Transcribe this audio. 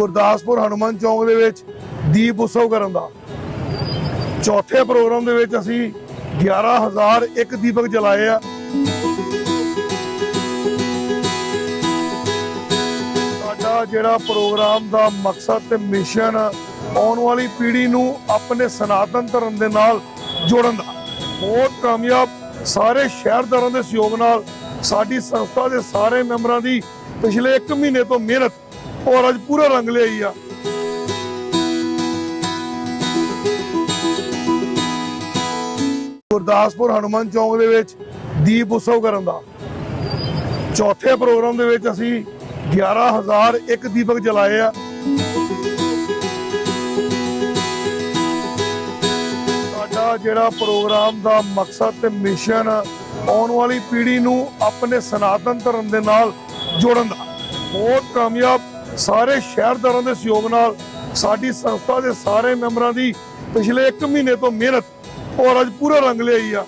ਗੁਰਦਾਸਪੁਰ ਹਨੂੰਮਾਨ ਚੌਂਕ ਦੇ ਵਿੱਚ ਦੀਪ ਉਤਸਵ ਕਰਨ ਦਾ। ਚੌਥੇ ਪ੍ਰੋਗਰਾਮ ਦੇ ਵਿੱਚ ਅਸੀਂ 11001 ਦੀਪਕ ਜਲਾਏ ਆ। ਸਾਡਾ ਜਿਹੜਾ ਪ੍ਰੋਗਰਾਮ ਦਾ ਮਕਸਦ ਤੇ ਮਿਸ਼ਨ ਆਉਣ ਵਾਲੀ ਪੀੜ੍ਹੀ ਨੂੰ ਆਪਣੇ ਸਨਾਤਨ ਧਰਮ ਦੇ ਨਾਲ ਜੋੜਨ ਦਾ। ਬਹੁਤ ਕਾਮਯਾਬ ਸਾਰੇ ਸ਼ਹਿਰਦਾਰਾਂ ਦੇ ਸਹਿਯੋਗ ਨਾਲ ਸਾਡੀ ਸੰਸਥਾ ਦੇ ਸਾਰੇ ਮੈਂਬਰਾਂ ਦੀ ਪਿਛਲੇ 1 ਮਹੀਨੇ ਤੋਂ ਮਿਹਨਤ ਔਰ ਅੱਜ ਪੂਰਾ ਰੰਗ ਲਿਆਈ ਆ। ਗੁਰਦਾਸਪੁਰ ਹਨੂੰਮਾਨ ਚੌਂਕ ਦੇ ਵਿੱਚ ਦੀਪ ਉਤਸਵ ਕਰਨ ਦਾ। ਚੌਥੇ ਪ੍ਰੋਗਰਾਮ ਦੇ ਵਿੱਚ ਅਸੀਂ 11001 ਦੀਪਕ ਜਲਾਏ ਆ। ਸਾਡਾ ਜਿਹੜਾ ਪ੍ਰੋਗਰਾਮ ਦਾ ਮਕਸਦ ਤੇ ਮਿਸ਼ਨ ਆਉਣ ਵਾਲੀ ਪੀੜ੍ਹੀ ਨੂੰ ਆਪਣੇ ਸਨਾਤਨ ਧਰਮ ਦੇ ਨਾਲ ਜੋੜਨ ਦਾ। ਬਹੁਤ ਕਾਮਯਾਬ ਸਾਰੇ ਸ਼ਹਿਰਦਾਰਾਂ ਦੇ ਸਹਿਯੋਗ ਨਾਲ ਸਾਡੀ ਸੰਸਥਾ ਦੇ ਸਾਰੇ ਮੈਂਬਰਾਂ ਦੀ ਪਿਛਲੇ 1 ਮਹੀਨੇ ਤੋਂ ਮਿਹਨਤ ਔਰ ਅੱਜ ਪੂਰਾ ਰੰਗ ਲਿਆਈ ਆ।